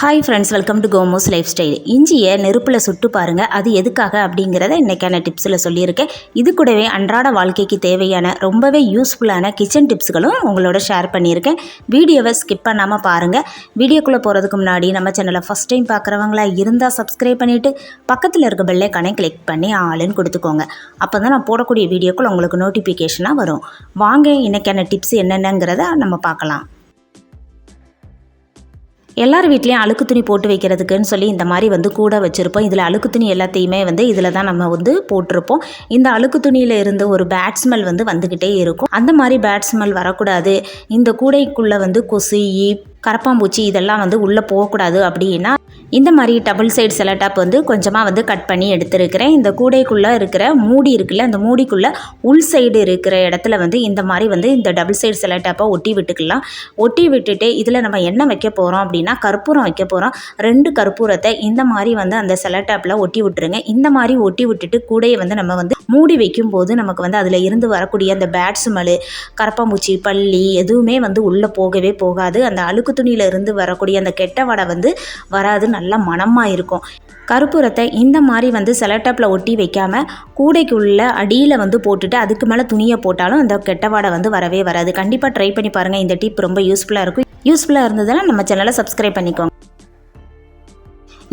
Hi friends welcome to Komos life style இஞ்சியை நெருப்பில் சுட்டு பாருங்கள் அது எதுக்காக அப்படிங்கிறத இன்றைக்கான டிப்ஸில் சொல்லியிருக்கேன். இது கூடவே அன்றாட வாழ்க்கைக்கு தேவையான ரொம்பவே யூஸ்ஃபுல்லான கிச்சன் டிப்ஸ்களும் உங்களோட ஷேர் பண்ணியிருக்கேன். வீடியோவை ஸ்கிப் பண்ணாமல் பாருங்கள் வீடியோக்குள்ளே போகிறதுக்கு முன்னாடி நம்ம சேனலை ஃபஸ்ட் டைம் பார்க்குறவங்களா இருந்தால் சப்ஸ்கிரைப் பண்ணிவிட்டு பக்கத்தில் இருக்க பெல்லைக்கானே கிளிக் பண்ணி ஆளுன்னு கொடுத்துக்கோங்க. அப்போ தான் நான் போடக்கூடிய வீடியோக்குள்ள உங்களுக்கு நோட்டிஃபிகேஷனாக வரும். வாங்க இன்றைக்கான டிப்ஸ் என்னென்னங்கிறத நம்ம பார்க்கலாம். எல்லார் வீட்லேயும் அழுக்கு துணி போட்டு வைக்கிறதுக்குன்னு சொல்லி இந்த மாதிரி வந்து கூட வச்சுருப்போம். இதில் அழுக்கு துணி எல்லாத்தையுமே வந்து இதில் தான் நம்ம வந்து போட்டிருப்போம். இந்த அழுக்கு துணியில் இருந்து ஒரு பேட் ஸ்மெல் வந்து வந்துக்கிட்டே இருக்கும். அந்த மாதிரி பேட் ஸ்மெல் வரக்கூடாது. இந்த கூடைக்குள்ளே வந்து கொசு கரப்பாம்பூச்சி இதெல்லாம் வந்து உள்ளே போகக்கூடாது அப்படின்னா இந்த மாதிரி டபுள் சைடு செலட்டாப் வந்து கொஞ்சமாக வந்து கட் பண்ணி எடுத்துருக்கிறேன். இந்த கூடைக்குள்ளே இருக்கிற மூடி இருக்குல்ல அந்த மூடிக்குள்ளே உள் சைடு இருக்கிற இடத்துல வந்து இந்த மாதிரி வந்து இந்த டபுள் சைடு செலட்டாப்பை ஒட்டி விட்டுக்கலாம். ஒட்டி விட்டுட்டு இதில் நம்ம என்ன வைக்க போகிறோம் அப்படின்னா கற்பூரம் வைக்க போகிறோம் ரெண்டு கற்பூரத்தை இந்த மாதிரி வந்து அந்த செலட்டாப்பில் ஒட்டி விட்டுருங்க. இந்த மாதிரி ஒட்டி விட்டுட்டு கூடையை வந்து நம்ம வந்து மூடி வைக்கும்போது நமக்கு வந்து அதில் இருந்து வரக்கூடிய அந்த பேட் ஸ்மெல்லு கரப்பாம்பூச்சி பள்ளி எதுவுமே வந்து உள்ளே போகவே போகாது. அந்த அழுக்கு துணியில் இருந்து வரக்கூடிய அந்த கெட்ட வடை வந்து வராது நல்ல மணமாக இருக்கும். கருப்புரத்தை இந்த மாதிரி வந்து செலட்டப்பில் ஒட்டி வைக்காமல் கூடைக்குள்ள அடியில் வந்து போட்டுட்டு அதுக்கு மேலே துணியை போட்டாலும் அந்த கெட்ட வாடை வந்து வரவே வராது. கண்டிப்பாக ட்ரை பண்ணி பாருங்கள் இந்த டிப் ரொம்ப யூஸ்ஃபுல்லாக இருக்கும். யூஸ்ஃபுல்லாக இருந்ததுன்னா நம்ம சேனலை சப்ஸ்கிரைப் பண்ணிக்கோங்க.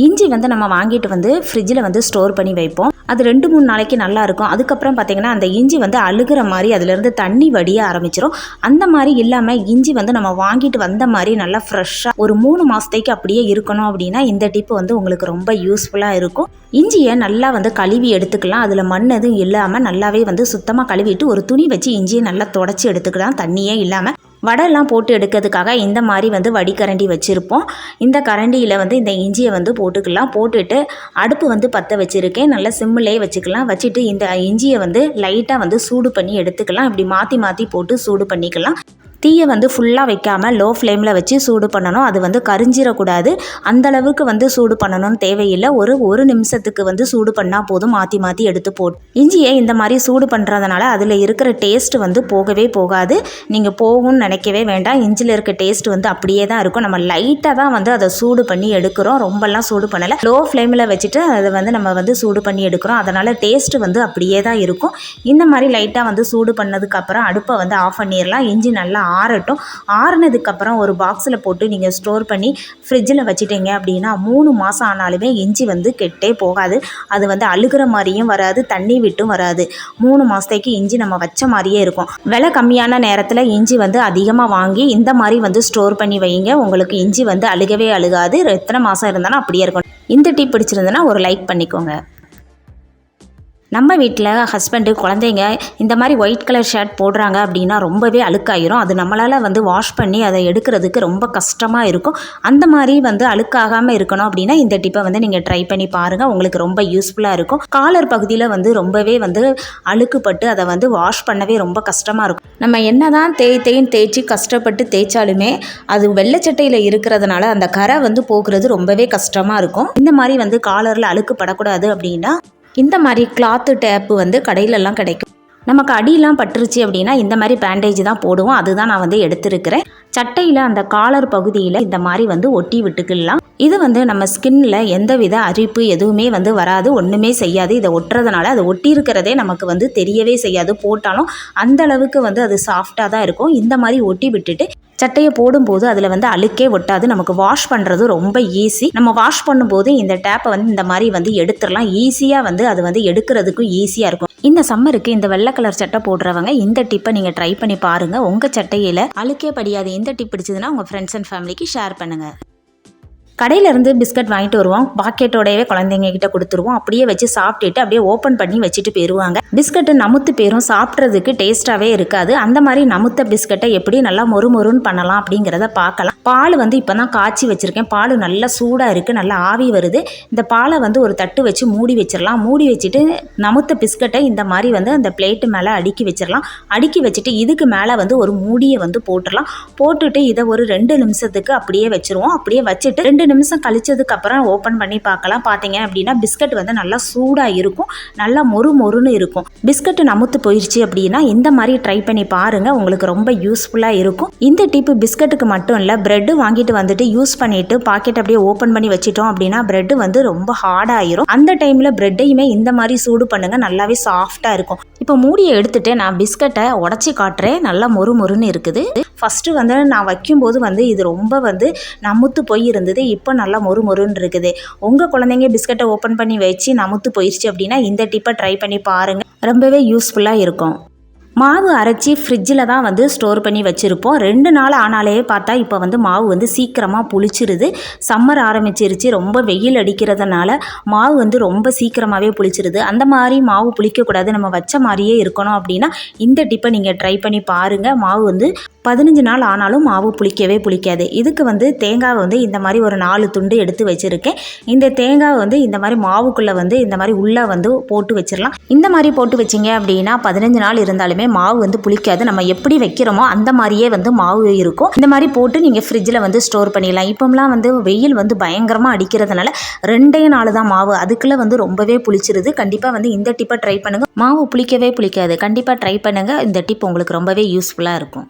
இஞ்சி வந்து நம்ம வாங்கிட்டு வந்து ஃப்ரிட்ஜில் வந்து ஸ்டோர் பண்ணி வைப்போம். அது ரெண்டு மூணு நாளைக்கு நல்லா இருக்கும். அதுக்கப்புறம் பார்த்தீங்கன்னா அந்த இஞ்சி வந்து அழுகிற மாதிரி அதுலேருந்து தண்ணி வடிய ஆரம்பிச்சிடும் அந்த மாதிரி இல்லாமல் இஞ்சி வந்து நம்ம வாங்கிட்டு வந்த மாதிரி நல்லா ஃப்ரெஷ்ஷாக ஒரு மூணு மாதத்தைக்கு அப்படியே இருக்கணும் அப்படின்னா இந்த டிப்பு வந்து உங்களுக்கு ரொம்ப யூஸ்ஃபுல்லாக இருக்கும். இஞ்சியை நல்லா வந்து கழுவி எடுத்துக்கலாம். அதில் மண் எதுவும் இல்லாமல் நல்லாவே வந்து சுத்தமாக கழுவிட்டு ஒரு துணி வச்சு இஞ்சியை நல்லா தொடச்சி எடுத்துக்கலாம். தண்ணியே இல்லாமல் வடைலாம் போட்டு எடுக்கிறதுக்காக இந்த மாதிரி வந்து வடிகரண்டி வச்சுருப்போம். இந்த கரண்டியில் வந்து இந்த இஞ்சியை வந்து போட்டுக்கலாம். போட்டுட்டு அடுப்பு வந்து பற்ற வச்சுருக்கேன். நல்லா சிம்மிலே வச்சுக்கலாம். வச்சுட்டு இந்த இஞ்சியை வந்து லைட்டாக வந்து சூடு பண்ணி எடுத்துக்கலாம். இப்படி மாற்றி மாற்றி போட்டு சூடு பண்ணிக்கலாம். தீயை வந்து ஃபுல்லாக வைக்காமல் லோ ஃப்ளேமில் வச்சு சூடு பண்ணணும். அது வந்து கரிஞ்சிடக்கூடாது அந்தளவுக்கு வந்து சூடு பண்ணணும்னு தேவையில்லை. ஒரு ஒரு நிமிஷத்துக்கு வந்து சூடு பண்ணால் போதும். மாற்றி மாற்றி எடுத்து போட் இஞ்சியை இந்த மாதிரி சூடு பண்ணுறதுனால அதில் இருக்கிற டேஸ்ட் வந்து போகவே போகாது. நீங்கள் போகும்னு நினைக்கவே வேண்டாம். இஞ்சியில் இருக்க டேஸ்ட் வந்து அப்படியே தான் இருக்கும். நம்ம லைட்டாக தான் வந்து அதை சூடு பண்ணி எடுக்கிறோம். ரொம்பலாம் சூடு பண்ணலை. லோ ஃப்ளேமில் வச்சுட்டு அதை வந்து நம்ம வந்து சூடு பண்ணி எடுக்கிறோம். அதனால் டேஸ்ட் வந்து அப்படியே தான் இருக்கும். இந்த மாதிரி லைட்டாக வந்து சூடு பண்ணதுக்கப்புறம் அடுப்பை வந்து ஆஃப் பண்ணிடலாம் இஞ்சி நல்லா ஆறட்டும். ஆறுனதுக்கப்புறம் ஒரு பாக்ஸில் போட்டு நீங்கள் ஸ்டோர் பண்ணி ஃப்ரிட்ஜில் வச்சுட்டீங்க அப்படின்னா மூணு மாதம் ஆனாலுமே இஞ்சி வந்து கெட்டே போகாது. அது வந்து அழுகிற மாதிரியும் வராது தண்ணி விட்டும் வராது. மூணு மாதத்துக்கு இஞ்சி நம்ம வச்ச மாதிரியே இருக்கும். விலை கம்மியான நேரத்தில் இஞ்சி வந்து அதிகமாக வாங்கி இந்த மாதிரி வந்து ஸ்டோர் பண்ணி வைங்க. உங்களுக்கு இஞ்சி வந்து அழுகவே அழுகாது. எத்தனை மாதம் இருந்தாலும் அப்படியே இருக்கும் இந்த டீ பிடிச்சிருந்தனா ஒரு லைக் பண்ணிக்கோங்க. நம்ம வீட்டில் ஹஸ்பண்டு குழந்தைங்க இந்த மாதிரி ஒயிட் கலர் ஷர்ட் போடுறாங்க அப்படின்னா ரொம்பவே அழுக்காயிரும். அது நம்மளால் வந்து வாஷ் பண்ணி அதை எடுக்கிறதுக்கு ரொம்ப கஷ்டமாக இருக்கும். அந்த மாதிரி வந்து அழுக்காகாமல் இருக்கணும் அப்படின்னா இந்த டிப்பை வந்து நீங்கள் ட்ரை பண்ணி பாருங்கள் உங்களுக்கு ரொம்ப யூஸ்ஃபுல்லாக இருக்கும். காலர் பகுதியில் வந்து ரொம்பவே வந்து அழுக்குப்பட்டு அதை வந்து வாஷ் பண்ணவே ரொம்ப கஷ்டமாக இருக்கும். நம்ம என்ன தான் தேய் தேய்ன்னு தேய்ச்சி கஷ்டப்பட்டு தேய்ச்சாலுமே அது வெள்ளைச்சட்டையில் இருக்கிறதுனால அந்த கரை வந்து போக்குறது ரொம்பவே கஷ்டமாக இருக்கும். இந்த மாதிரி வந்து காலரில் அழுக்கு படக்கூடாது அப்படின்னா இந்த மாதிரி கிளாத்து டேப்பு வந்து கடையிலலாம் கிடைக்கும். நமக்கு அடியெலாம் பட்டுருச்சு அப்படின்னா இந்த மாதிரி பேண்டேஜ் தான் போடுவோம். அதுதான் நான் வந்து எடுத்திருக்கிறேன். சட்டையில் அந்த காலர் பகுதியில் இந்த மாதிரி வந்து ஒட்டி விட்டுக்கலாம். இது வந்து நம்ம ஸ்கின்ல எந்தவித அரிப்பு எதுவுமே வந்து வராது ஒன்றுமே செய்யாது. இதை ஒட்டுறதுனால அது ஒட்டி இருக்கிறதே நமக்கு வந்து தெரியவே செய்யாது. போட்டாலும் அந்த அளவுக்கு வந்து அது சாஃப்டாக தான் இருக்கும். இந்த மாதிரி ஒட்டி விட்டுட்டு சட்டையை போடும்போது அதில் வந்து அழுக்கே ஒட்டாது. நமக்கு வாஷ் பண்ணுறது ரொம்ப ஈஸி நம்ம வாஷ் பண்ணும்போது இந்த டேப்பை வந்து இந்த மாதிரி வந்து எடுத்துடலாம். ஈஸியாக வந்து அது வந்து எடுக்கிறதுக்கும் ஈஸியாக இருக்கும். இந்த சம்மருக்கு இந்த வெள்ளை கலர் சட்டை போடுறவங்க இந்த டிப்பை நீங்கள் ட்ரை பண்ணி பாருங்கள் உங்கள் சட்டையில் அழுக்கே படியாது இந்த டிப் பிடிச்சதுன்னா உங்கள் ஃப்ரெண்ட்ஸ் அண்ட் ஃபேமிலிக்கு ஷேர் பண்ணுங்கள் கடையிலேருந்து பிஸ்கட் வாங்கிட்டு வருவோம். பாக்கெட்டோடவே குழந்தைங்க கிட்ட கொடுத்துருவோம். அப்படியே வச்சு சாப்பிட்டுட்டு அப்படியே ஓப்பன் பண்ணி வச்சுட்டு போயிடுவாங்க பிஸ்கட்டு நமுத்து பேரும் சாப்பிட்றதுக்கு டேஸ்ட்டாகவே இருக்காது. அந்த மாதிரி நமுத்த பிஸ்கட்டை எப்படி நல்லா மொறு மொறுன்னு பண்ணலாம் அப்படிங்கிறத பார்க்கலாம். பால் வந்து இப்போ தான் காய்ச்சி வச்சுருக்கேன். பால் நல்லா சூடாக இருக்குது நல்லா ஆவி வருது. இந்த பாலை வந்து ஒரு தட்டு வச்சு மூடி வச்சிடலாம் மூடி வச்சுட்டு நமுத்த பிஸ்கட்டை இந்த மாதிரி வந்து அந்த பிளேட்டு மேலே அடுக்கி வச்சிடலாம் அடுக்கி வச்சுட்டு இதுக்கு மேலே வந்து ஒரு மூடியை வந்து போட்டுடலாம் போட்டுட்டு இதை ஒரு ரெண்டு நிமிஷத்துக்கு அப்படியே வச்சுருவோம். அப்படியே வச்சுட்டு ரெண்டு நிமிஷம் கழிச்சதுக்கப்புறம் ஓப்பன் பண்ணி பார்க்கலாம். பார்த்தீங்க அப்படின்னா பிஸ்கட் வந்து நல்லா சூடாக இருக்கும். நல்லா மொறு மொறுன்னு இருக்கும். பிஸ்கட் நமுத்து போயிடுச்சு அப்படின்னா இந்த மாதிரி ட்ரை பண்ணி பாருங்கள் உங்களுக்கு ரொம்ப யூஸ்ஃபுல்லாக இருக்கும். இந்த டிப்பு பிஸ்கட்டுக்கு மட்டும் இல்லை ப்ரெட்டு வாங்கிட்டு வந்துட்டு யூஸ் பண்ணிவிட்டு பாக்கெட் அப்படியே ஓப்பன் பண்ணி வச்சிட்டோம் அப்படின்னா ப்ரெட்டு வந்து ரொம்ப ஹார்டாயிரும் அந்த டைமில் ப்ரெட்டையுமே இந்த மாதிரி சூடு பண்ணுங்கள் நல்லாவே சாஃப்டாக இருக்கும். இப்போ மூடியை எடுத்துட்டு நான் பிஸ்கட்டை உடச்சி காட்டுறேன். நல்லா மொறு மொறுன்னு இருக்குது. ஃபஸ்ட்டு வந்து நான் வைக்கும்போது வந்து இது ரொம்ப வந்து நமுத்து போய் இருந்தது இப்போ நல்லா மொறு மொறுன்னு இருக்குது. உங்கள் குழந்தைங்க பிஸ்கட்டை ஓப்பன் பண்ணி வச்சு நமுத்து போயிடுச்சு அப்படின்னா இந்த டிப்பை ட்ரை பண்ணி பாருங்கள் ரொம்பவே யூஸ்ஃபுல்லாக இருக்கும். மாவு அரைச்சி ஃப்ரிட்ஜில் தான் வந்து ஸ்டோர் பண்ணி வச்சுருப்போம். ரெண்டு நாள் ஆனாலே பார்த்தா இப்போ வந்து மாவு வந்து சீக்கிரமாக புளிச்சிருது. சம்மர் ஆரம்பிச்சிருச்சு ரொம்ப வெயில் அடிக்கிறதுனால மாவு வந்து ரொம்ப சீக்கிரமாகவே புளிச்சிருது. அந்த மாதிரி மாவு புளிக்கக்கூடாது நம்ம வச்ச மாதிரியே இருக்கணும் அப்படின்னா இந்த டிப்பை நீங்கள் ட்ரை பண்ணி பாருங்கள் மாவு வந்து பதினஞ்சு நாள் ஆனாலும் மாவு புளிக்கவே புளிக்காது. இதுக்கு வந்து தேங்காய் வந்து இந்த மாதிரி ஒரு நாலு துண்டு எடுத்து வச்சுருக்கேன். இந்த தேங்காய் வந்து இந்த மாதிரி மாவுக்குள்ளே வந்து இந்த மாதிரி உள்ளே வந்து போட்டு வச்சிடலாம் இந்த மாதிரி போட்டு வச்சிங்க அப்படின்னா பதினஞ்சு நாள் இருந்தாலுமே மாவு வந்து புளிக்காது. நம்ம எப்படி வைக்கிறோமோ அந்த மாதிரியே வந்து மாவு இருக்கும். இந்த மாதிரி போட்டு நீங்கள் ஃப்ரிட்ஜில் வந்து ஸ்டோர் பண்ணிடலாம். இப்போம்லாம் வந்து வெயில் வந்து பயங்கரமாக அடிக்கிறதுனால ரெண்டே நாள் தான் மாவு. அதுக்குள்ளே வந்து ரொம்பவே புளிச்சிருது. கண்டிப்பாக வந்து இந்த டிப்பை ட்ரை பண்ணுங்கள் மாவு புளிக்கவே புளிக்காது. கண்டிப்பாக ட்ரை பண்ணுங்கள் இந்த டிப் உங்களுக்கு ரொம்பவே யூஸ்ஃபுல்லாக இருக்கும்.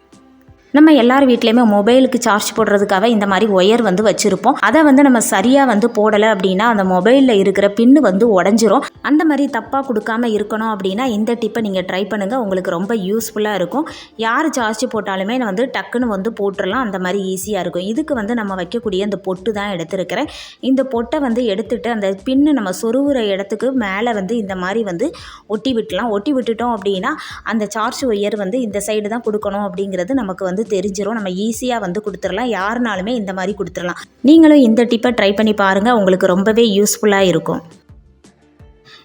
நம்ம எல்லார் வீட்லேயுமே மொபைலுக்கு சார்ஜ் போடுறதுக்காக இந்த மாதிரி ஒயர் வந்து வச்சுருப்போம். அதை வந்து நம்ம சரியாக வந்து போடலை அப்படின்னா அந்த மொபைலில் இருக்கிற பின்னு வந்து உடஞ்சிரும். அந்த மாதிரி தப்பாக கொடுக்காம இருக்கணும் அப்படின்னா இந்த டிப்பை நீங்கள் ட்ரை பண்ணுங்கள் உங்களுக்கு ரொம்ப யூஸ்ஃபுல்லாக இருக்கும். யார் சார்ஜ் போட்டாலுமே வந்து டக்குன்னு வந்து போட்டுடலாம் அந்த மாதிரி ஈஸியாக இருக்கும். இதுக்கு வந்து நம்ம வைக்கக்கூடிய அந்த பொட்டு தான் எடுத்திருக்கிறேன். இந்த பொட்டை வந்து எடுத்துகிட்டு அந்த பின்னு நம்ம சொருவுற இடத்துக்கு மேலே வந்து இந்த மாதிரி வந்து ஒட்டி விட்டுலாம். ஒட்டி விட்டுட்டோம் அப்படின்னா அந்த சார்ஜ் ஒயர் வந்து இந்த சைடு தான் கொடுக்கணும் அப்படிங்கிறது நமக்கு வந்து தெரிஞ்சிடும் நம்ம ஈஸியாக வந்து கொடுத்துடலாம். யாருனாலுமே இந்த மாதிரி கொடுத்துடலாம். நீங்களும் இந்த டிப்பை ட்ரை பண்ணி பாருங்கள் உங்களுக்கு ரொம்பவே யூஸ்ஃபுல்லாக இருக்கும்.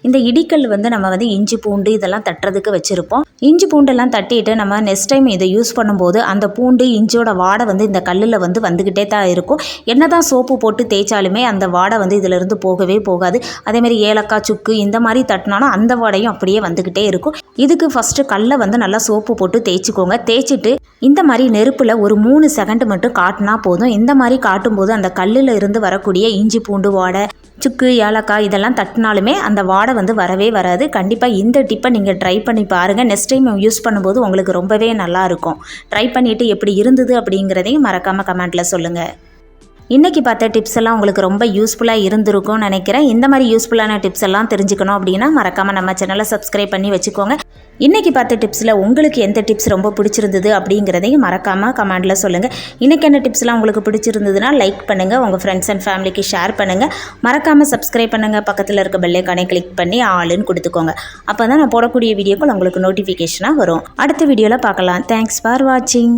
இந்த இடிக்கல் வந்து நம்ம வந்து இஞ்சி பூண்டு இதெல்லாம் தட்டுறதுக்கு வச்சுருப்போம். இஞ்சி பூண்டெல்லாம் தட்டிட்டு நம்ம நெக்ஸ்ட் டைம் இதை யூஸ் பண்ணும்போது அந்த பூண்டு இஞ்சியோட வாடை வந்து இந்த கல்லில் வந்து வந்துக்கிட்டே தான் இருக்கும். என்ன தான் சோப்பு போட்டு தேய்ச்சாலுமே அந்த வாடை வந்து இதிலிருந்து போகவே போகாது. அதேமாதிரி ஏலக்காய் சுக்கு இந்த மாதிரி தட்டினாலும் அந்த வாடையும் அப்படியே வந்துக்கிட்டே இருக்கும். இதுக்கு ஃபஸ்ட்டு கல்லை வந்து நல்லா சோப்பு போட்டு தேய்ச்சிக்கோங்க. தேய்ச்சிட்டு இந்த மாதிரி நெருப்பில் ஒரு மூணு செகண்ட் மட்டும் காட்டினா போதும். இந்த மாதிரி காட்டும்போது அந்த கல்லில் இருந்து வரக்கூடிய இஞ்சி பூண்டு வாடை சுக்கு ஏலக்காய் இதெல்லாம் தட்டினாலுமே அந்த வாடை வந்து வரவே வராது. கண்டிப்பாக இந்த டிப்பை நீங்கள் ட்ரை பண்ணி பாருங்கள் நெக்ஸ்ட் டைம் யூஸ் பண்ணும்போது உங்களுக்கு ரொம்பவே நல்லா இருக்கும். ட்ரை பண்ணிவிட்டு எப்படி இருந்தது அப்படிங்கிறதையும் மறக்காமல் கமெண்ட்டில் சொல்லுங்கள் இன்றைக்கி பார்த்த டிப்ஸ் எல்லாம் உங்களுக்கு ரொம்ப யூஸ்ஃபுல்லாக இருந்திருக்கும்னு நினைக்கிறேன். இந்த மாதிரி யூஸ்ஃபுல்லான டிப்ஸ் எல்லாம் தெரிஞ்சுக்கணும் அப்படின்னா மறக்காமல் நம்ம சேனலை சப்ஸ்கிரைப் பண்ணி வச்சுக்கோங்க. இன்றைக்கி பார்த்த டிப்ஸில் உங்களுக்கு எந்த டிப்ஸ் ரொம்ப பிடிச்சிருந்தது அப்படிங்கிறதையும் மறக்காமல் கமெண்டில் சொல்லுங்கள் இன்றைக்கி என்ன டிப்ஸ்லாம் உங்களுக்கு பிடிச்சிருந்ததுன்னா லைக் பண்ணுங்கள் உங்கள் ஃப்ரெண்ட்ஸ் அண்ட் ஃபேமிலிக்கு ஷேர் பண்ணுங்கள் மறக்காமல் சப்ஸ்கிரைப் பண்ணுங்கள் பக்கத்தில் இருக்க பெல்லைக்கானே கிளிக் பண்ணி ஆளுன்னு கொடுத்துக்கோங்க. அப்போ தான் நான் போடக்கூடிய வீடியோக்கள் உங்களுக்கு நோட்டிஃபிகேஷனாக வரும். அடுத்த வீடியோவில் பார்க்கலாம். தேங்க்ஸ் ஃபார் வாட்சிங்